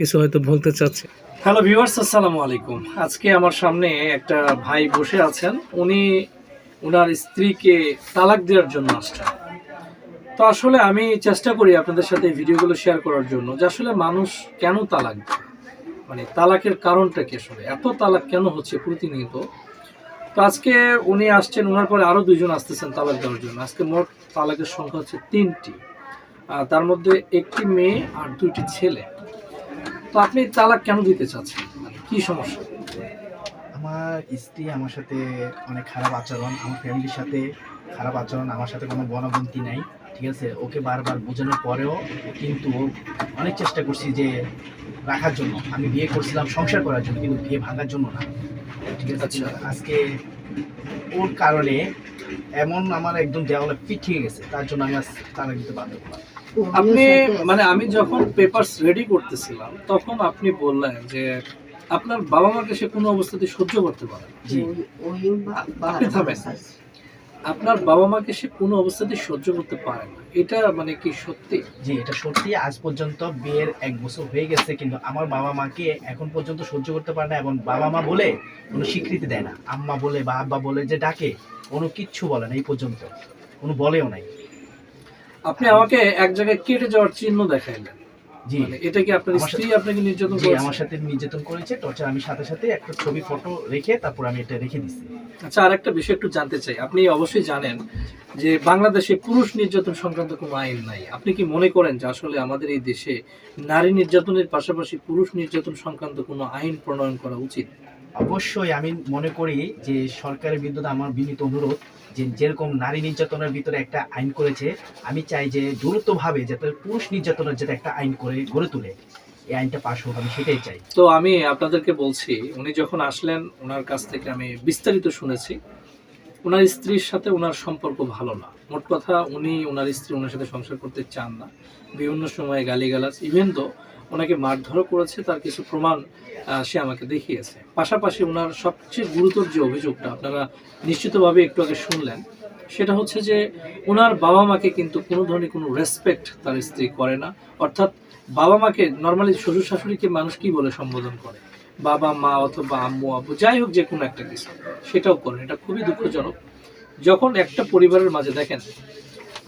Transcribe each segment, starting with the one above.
কিছু হয়তো বলতে চাচ্ছে। হ্যালো ভিউয়ার্স আসসালামু আলাইকুম। আজকে আমার সামনে একটা ভাই বসে আছেন। উনি ওনার স্ত্রীকে তালাক দেওয়ার জন্য আসছেন। তো আসলে আমি চেষ্টা করি আপনাদের সাথে ভিডিওগুলো শেয়ার করার জন্য যে আসলে মানুষ কেন তালাক দেয়? মানে তালাকের কারণটা কি আসলে? এত তালাক কেন হচ্ছে প্রতিনিয়ত? তো আজকে উনি আসছেন ওনার পরে আরও দুজন আসতেছেন তালাক দেওয়ার জন্য। আজকে মোট তালাকের সংখ্যা হচ্ছে তিনটি। তার মধ্যে একটি মেয়ে আর দুইটি ছেলে। তো আপনি তালাক কেন দিতে চাচ্ছেন? মানে কি সমস্যা? আমার স্ত্রী আমার সাথে অনেক খারাপ আচরণ আমার ফ্যামিলির সাথে খারাপ আচরণ আমার সাথে কোনো বনবন্তি নাই ঠিক আছে? ওকে বারবার বোঝানোর পরেও কিন্তু অনেক চেষ্টা করছি যে রাখার জন্য। আমি বিয়ে করছিলাম সংসার করার জন্য কিন্তু বিয়ে ভাঙার জন্য না ঠিক আছে? আচ্ছা। আজকে ওর কারণে এমন আমার একদম দেওয়ালে পিঠ ঠিক গেছে তার জন্য আমি আজ তারা দিতে বাধ্য করলাম আপনি মানে আমি যখন পেপারস রেডি করতেছিলাম তখন আপনি বললেন যে আপনার বাবা মাকে সে কোনো অবস্থাতে সহ্য করতে পারে আপনি থামেন। আপনার বাবা মাকে সে কোনো অবস্থাতে সহ্য করতে পারে না। এটা মানে কি সত্যি? জি এটা সত্যি। আজ পর্যন্ত বিয়ের এক বছর হয়ে গেছে কিন্তু আমার বাবা মাকে এখন পর্যন্ত সহ্য করতে পারে না এবং বাবা মা বলে কোনো স্বীকৃতি দেয় না। আম্মা বলে বা আব্বা বলে যে ডাকে কোনো কিচ্ছু বলে না এই পর্যন্ত। কোনো বলেও নাই। আপনি আমাকে এক জায়গায় কেটে যাওয়ার চিহ্ন দেখাইলেন। জি। মানে এটা কি আপনার স্ত্রী আপনাকে নির্যাতন করেছে? আমার সাথে নির্যাতন করেছে টর্চার আমি সাথে সাথে একটা ছবি ফটো রেখে তারপর আমি এটা রেখে দিচ্ছি আচ্ছা আর একটা বিষয় একটু জানতে চাই। আপনি অবশ্যই জানেন যে বাংলাদেশে পুরুষ নির্যাতন সংক্রান্ত কোনো আইন নাই। আপনি কি মনে করেন যে আসলে আমাদের এই দেশে নারী নির্যাতনের পাশাপাশি পুরুষ নির্যাতন সংক্রান্ত কোনো আইন প্রণয়ন করা উচিত? অবশ্যই আমি মনে করি যে সরকারের বিরুদ্ধে আমার বিনীত অনুরোধ। যে যেরকম নারী নির্যাতনের ভিতরে একটা আইন করেছে, আমি চাই যে দ্রুতভাবে যাতে পুরুষ নির্যাতনের যাতে একটা আইন করে, গড়ে তুলে। এই আইনটা পাশ হোক, আমি সেটাই চাই। তো আমি আপনাদেরকে বলছি, উনি যখন আসলেন ওনার কাছ থেকে আমি বিস্তারিত শুনেছি। ওনার স্ত্রীর সাথে ওনার সম্পর্ক ভালো না। মোট কথা উনি ওনার স্ত্রী ওনার সাথে সংসার করতে চান না। বিভিন্ন সময়ে গালিগালাজ ইভেন তো ওনাকে মারধরও করেছে, তার কিছু প্রমাণ সে আমাকে দেখিয়েছে। পাশাপাশি ওনার সবচেয়ে গুরুতর যে অভিযোগটা, আপনারা নিশ্চিতভাবে একটু আগে শুনলেন, সেটা হচ্ছে যে ওনার বাবা মাকে কিন্তু কোনো ধরনের কোনো রেসপেক্ট তার স্ত্রী করে না। অর্থাৎ বাবা মাকে নর্মালি শ্বশুর শাশুড়িকে মানুষ কি বলে সম্বোধন করে? বাবা, মা অথবা আম্মু, আব্বু, যাই হোক যে কোনো একটা কিছু, সেটাও করেন। এটা খুবই দুঃখজনক। যখন একটা পরিবারের মাঝে দেখেন,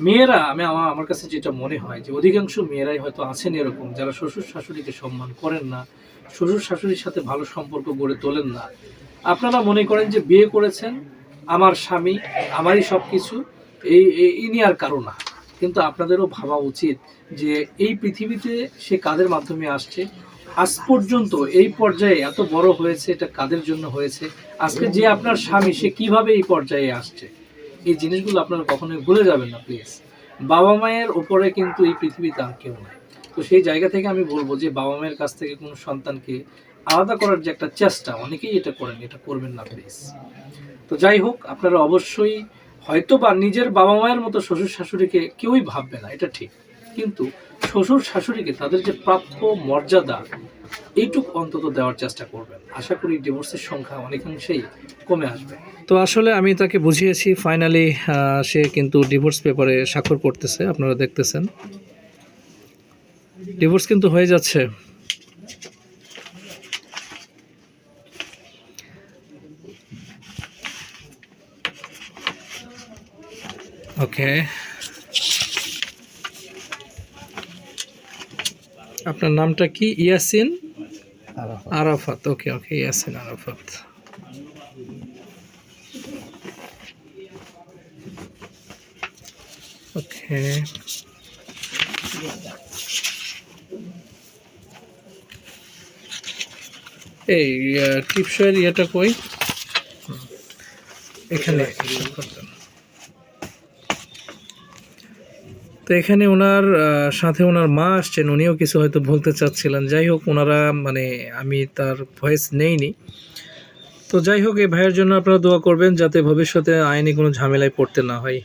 মেয়েরা, আমি আমার আমার কাছে যেটা মনে হয় যে অধিকাংশ মেয়েরাই হয়তো আছেন এরকম, যারা শ্বশুর শাশুড়িকে সম্মান করেন না, শ্বশুর শাশুড়ির সাথে ভালো সম্পর্ক গড়ে তোলেন না। আপনারা মনে করেন যে বিয়ে করেছেন, আমার স্বামী, আমারই সব কিছু এই ইনি আর কারও না। কিন্তু আপনাদেরও ভাবা উচিত যে এই পৃথিবীতে সে কাদের মাধ্যমে আসছে আজ পর্যন্ত এই পর্যায়ে এত বড় হয়েছে, এটা কাদের জন্য হয়েছে? আজকে যে আপনার স্বামী, সে কীভাবে এই পর্যায়ে আসছে? এই জিনিসগুলো আপনারা কখনোই ভুলে যাবেন না, প্লিজ। বাবা মায়ের ওপরে কিন্তু এই পৃথিবীতে আর কেউ নাই। তো সেই জায়গা থেকে আমি বলব যে, বাবা মায়ের কাছ থেকে কোনো সন্তানকে আলাদা করার যে একটা চেষ্টা, অনেকেই এটা করেন, এটা করবেন না, প্লিজ। তো যাই হোক, আপনারা অবশ্যই হয়তো বা নিজের বাবা মায়ের মতো শ্বশুর শাশুড়িকে কেউই ভাববে না, এটা ঠিক। কিন্তু শ্বশুর শাশুড়িকে তাদের যে প্রাপ্য মর্যাদা এইটুক অন্তত দেওয়ার চেষ্টা করবেন। আশা করি ডিভোর্সের সংখ্যা অনেকাংশেই কমে আসবে। তো আসলে আমি তাকে বুঝিয়েছি ফাইনালি সে কিন্তু ডিভোর্স পেপারে স্বাক্ষর করতেছে, আপনারা দেখতেছেন। ডিভোর্স কিন্তু হয়ে যাচ্ছে। ওকে। আপনার নামটা কি? ইয়াসিন? আরাফাত। ওকে ওকে ইয়াসিন আরাফাত। ওকে। এই টিপসের ইয়েটা কই? এখানে। তো এখানে ওনার সাথে ওনার মা আসছেন, উনিও কিছু হয়তো বলতে চাচ্ছিলেন। যাই হোক, ওনারা মানে আমি তার ভয়েস নেইনি। তো যাই হোক, এই ভাইয়ের জন্য আপনারা দোয়া করবেন যাতে ভবিষ্যতে আইনি কোনো ঝামেলায় পড়তে না হয়।